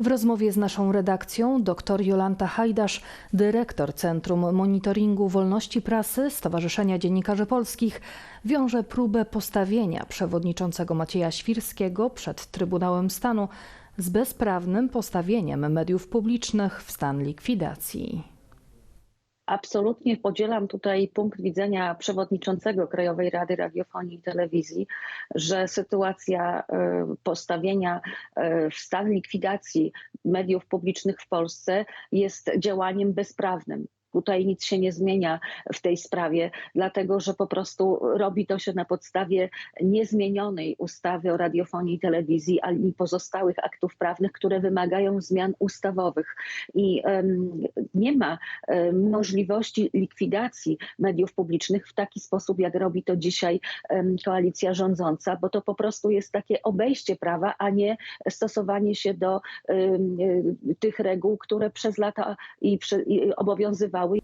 W rozmowie z naszą redakcją dr Jolanta Hajdasz, dyrektor Centrum Monitoringu Wolności Prasy Stowarzyszenia Dziennikarzy Polskich, wiąże próbę postawienia przewodniczącego Macieja Świrskiego przed Trybunałem Stanu z bezprawnym postawieniem mediów publicznych w stan likwidacji. Absolutnie podzielam tutaj punkt widzenia przewodniczącego Krajowej Rady Radiofonii i Telewizji, że sytuacja e, postawienia e, w stan likwidacji mediów publicznych w Polsce jest działaniem bezprawnym. Tutaj nic się nie zmienia w tej sprawie, dlatego że po prostu robi to się na podstawie niezmienionej ustawy o radiofonii i telewizji, ani pozostałych aktów prawnych, które wymagają zmian ustawowych. I um, nie ma um, możliwości likwidacji mediów publicznych w taki sposób, jak robi to dzisiaj um, koalicja rządząca, bo to po prostu jest takie obejście prawa, a nie stosowanie się do tych reguł, które przez lata i, przy, i obowiązywały. we